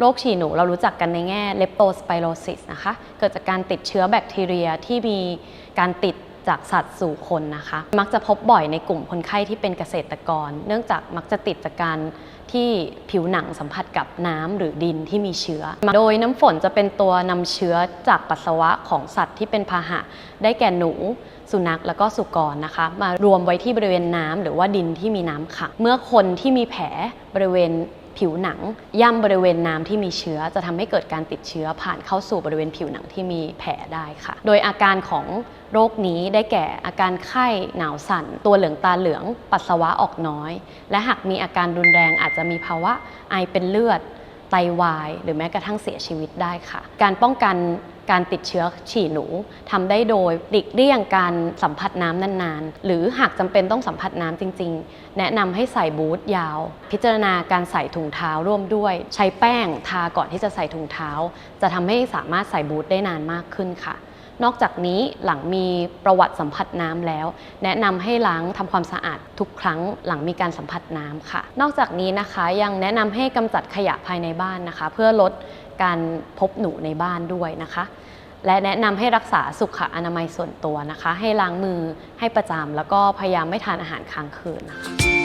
โรคฉี่หนูเรารู้จักกันในแง่เลปโตสไปโรซิสนะคะ เกิดจากการติดเชื้อแบคทีเรียที่มีการติดจากสัตว์สู่คนนะคะ มักจะพบบ่อยในกลุ่มคนไข้ที่เป็นเกษตรกร เนื่องจากมักจะติดจากการที่ผิวหนังสัมผัสกับน้ำหรือดินที่มีเชื้อ โดยน้ำฝนจะเป็นตัวนำเชื้อจากปัสสาวะของสัตว์ที่เป็นพาหะ ได้แก่หนู สุนัขแล้วก็สุกรนะคะ มารวมไว้ที่บริเวณน้ำหรือว่าดินที่มีน้ำขัง เมื่อคนที่มีแผลบริเวณ ผิวหนัง ย่ำบริเวณน้ำที่มีเชื้อ จะทำให้เกิดการติดเชื้อผ่านเข้าสู่บริเวณผิวหนังที่มีแผลได้ค่ะ โดยอาการของโรคนี้ได้แก่อาการไข้หนาวสั่น ตัวเหลืองตาเหลือง ปัสสาวะออกน้อย และหากมีอาการรุนแรงอาจจะมีภาวะไอเป็นเลือด ไตวาย หรือแม้กระทั่งเสียชีวิตได้ค่ะ การป้องกันการติดเชื้อฉี่หนูทำได้โดยหลีกเลี่ยงการสัมผัสน้ำนานๆ หรือหากจำเป็นต้องสัมผัสน้ำจริง ๆ แนะนำให้ใส่บูทยาว พิจารณาการใส่ถุงเท้าร่วมด้วย ใช้แป้งทาก่อนที่จะใส่ถุงเท้า จะทำให้สามารถใส่บูทได้นานมากขึ้นค่ะ นอกจากนี้หลังมีประวัติสัมผัสน้ำแล้ว แนะนำให้ล้างทำความสะอาดทุกครั้งหลังมีการสัมผัสน้ำค่ะ นอกจากนี้นะคะยังแนะนำให้กำจัดขยะภายในบ้านนะคะ เพื่อลดการพบหนูในบ้านด้วยนะคะ และแนะนำให้รักษาสุขอนามัยส่วนตัวนะคะ ให้ล้างมือให้ประจำแล้วก็พยายามไม่ทานอาหารค้างคืนนะคะ